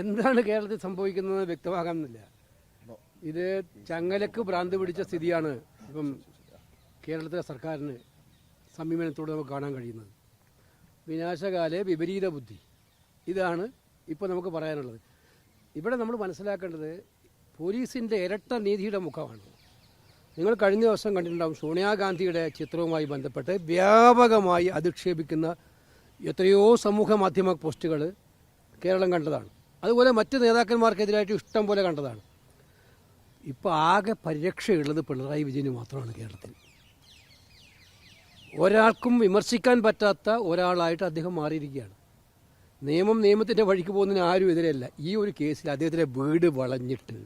എന്താണ് കേരളത്തിൽ സംഭവിക്കുന്നത് വ്യക്തമാകാമെന്നില്ല. ഇത് ചങ്ങലക്ക് ഭ്രാന്ത് പിടിച്ച സ്ഥിതിയാണ് ഇപ്പം കേരളത്തിലെ സർക്കാരിന് സമീപനത്തോടെ നമുക്ക് കാണാൻ കഴിയുന്നത്. വിനാശകാലെ വിപരീത ബുദ്ധി. ഇതാണ് ഇപ്പോൾ നമുക്ക് പറയാനുള്ളത്. ഇവിടെ നമ്മൾ മനസ്സിലാക്കേണ്ടത് പോലീസിന്റെ ഇരട്ട നീതിയുടെ മുഖമാണ്. നിങ്ങൾ കഴിഞ്ഞ ദിവസം കണ്ടിട്ടുണ്ടാവും സോണിയാഗാന്ധിയുടെ ചിത്രവുമായി ബന്ധപ്പെട്ട് വ്യാപകമായി അധിക്ഷേപിക്കുന്ന എത്രയോ സമൂഹ മാധ്യമ പോസ്റ്റുകൾ കേരളം കണ്ടതാണ്. അതുപോലെ മറ്റ് നേതാക്കന്മാർക്കെതിരായിട്ട് ഇഷ്ടം പോലെ കണ്ടതാണ്. ഇപ്പോൾ ആകെ പരിരക്ഷയുള്ളത് പിണറായി വിജയന് മാത്രമാണ് കേരളത്തിൽ. ഒരാൾക്കും വിമർശിക്കാൻ പറ്റാത്ത ഒരാളായിട്ട് അദ്ദേഹം മാറിയിരിക്കുകയാണ്. നിയമം നിയമത്തിന്റെ വഴിക്ക് പോകുന്നതിന് ആരും എതിരല്ല. ഈ ഒരു കേസിൽ അദ്ദേഹത്തിന്റെ വീട് വളഞ്ഞിട്ട്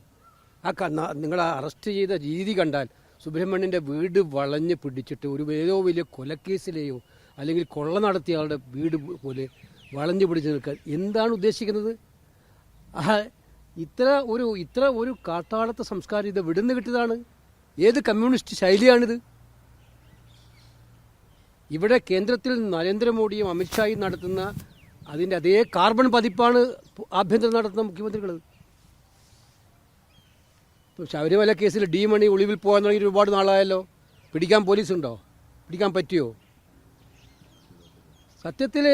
ആ കന്ന നിങ്ങൾ അറസ്റ്റ് ചെയ്ത രീതി കണ്ടാൽ സുബ്രഹ്മണ്യന്റെ വീട് വളഞ്ഞ് പിടിച്ചിട്ട് ഒരു ഏതോ വലിയ കൊലക്കേസിലെയോ അല്ലെങ്കിൽ കൊള്ള നടത്തിയ ആളുടെ വീട് പോലെ വളഞ്ഞു പിടിച്ച് നിൽക്കാൻ എന്താണ് ഉദ്ദേശിക്കുന്നത്? ഇത്ര ഒരു ഇത്ര ഒരു കാട്ടാളത്തെ സംസ്കാരം ഇത് വിടുന്നു കിട്ടിയതാണ്. ഏത് കമ്മ്യൂണിസ്റ്റ് ശൈലിയാണിത്? ഇവിടെ കേന്ദ്രത്തിൽ നരേന്ദ്രമോദിയും അമിത്ഷായും നടത്തുന്ന അതിന്റെ അതേ കാർബൺ പതിപ്പാണ് ആഭ്യന്തരം നടത്തുന്ന മുഖ്യമന്ത്രികൾ. ഇപ്പോൾ ശബരിമല കേസിൽ ഡി മണി ഒളിവിൽ പോകാൻ തുടങ്ങി ഒരുപാട് നാളായല്ലോ. പിടിക്കാൻ പോലീസുണ്ടോ? പിടിക്കാൻ പറ്റിയോ? സത്യത്തിൽ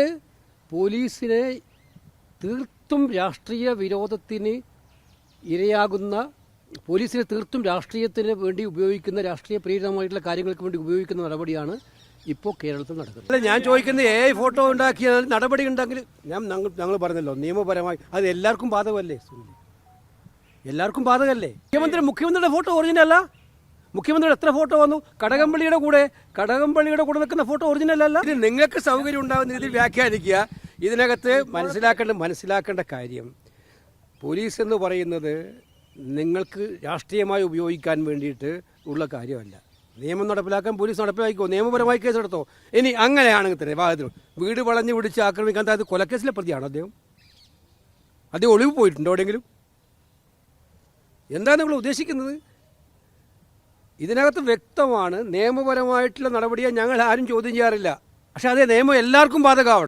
പോലീസിനെ തീർത്തും രാഷ്ട്രീയ വിരോധത്തിന് ഇരയാകുന്ന പോലീസിനെ തീർത്തും രാഷ്ട്രീയത്തിന് വേണ്ടി ഉപയോഗിക്കുന്ന രാഷ്ട്രീയ പ്രേരിതമായിട്ടുള്ള കാര്യങ്ങൾക്ക് വേണ്ടി ഉപയോഗിക്കുന്ന നടപടിയാണ് ഇപ്പോൾ കേരളത്തിൽ നടക്കുന്നത്. അല്ല ഞാൻ ചോദിക്കുന്നത് ഐ ഫോട്ടോ ഉണ്ടാക്കിയ നടപടി ഉണ്ടെങ്കിൽ ഞാൻ ഞങ്ങൾ ഞങ്ങൾ പറഞ്ഞല്ലോ നിയമപരമായി അത് എല്ലാവർക്കും ബാധകമല്ലേ എല്ലാവർക്കും ബാധകമല്ലേ? മുഖ്യമന്ത്രി മുഖ്യമന്ത്രിയുടെ ഫോട്ടോ ഒറിജിനൽ അല്ല. മുഖ്യമന്ത്രിയുടെ എത്ര ഫോട്ടോ വന്നു? കടകംപള്ളിയുടെ കൂടെ കടകംപള്ളിയുടെ കൂടെ നിൽക്കുന്ന ഫോട്ടോ ഒറിജിനൽ അല്ല. ഇത് നിങ്ങൾക്ക് സൗകര്യം ഉണ്ടാകുന്ന രീതിയിൽ വ്യാഖ്യാനിക്കുക. ഇതിനകത്ത് മനസ്സിലാക്കേണ്ട മനസ്സിലാക്കേണ്ട കാര്യം പോലീസ് എന്ന് പറയുന്നത് നിങ്ങൾക്ക് രാഷ്ട്രീയമായി ഉപയോഗിക്കാൻ വേണ്ടിയിട്ട് ഉള്ള കാര്യമല്ല. നിയമം നടപ്പിലാക്കാൻ പോലീസ് നടപ്പിലാക്കിക്കോ? നിയമപരമായി കേസെടുത്തോ ഇനി അങ്ങനെയാണെങ്കിൽ തന്നെ. വാദത്തിന് വീട് വളഞ്ഞു പിടിച്ച് ആക്രമിക്കാൻ അതായത് കൊലക്കേസിലെ പ്രതിയാണ് അദ്ദേഹം? അദ്ദേഹം ഒളിവ് പോയിട്ടുണ്ടോ എവിടെയെങ്കിലും? എന്താണ് നിങ്ങൾ ഉദ്ദേശിക്കുന്നത്? ഇതിനകത്ത് വ്യക്തമാണ് നിയമപരമായിട്ടുള്ള നടപടിയെ ഞങ്ങൾ ആരും ചോദ്യം ചെയ്യാറില്ല. പക്ഷെ അതേ നിയമം എല്ലാവർക്കും ബാധകമാവണം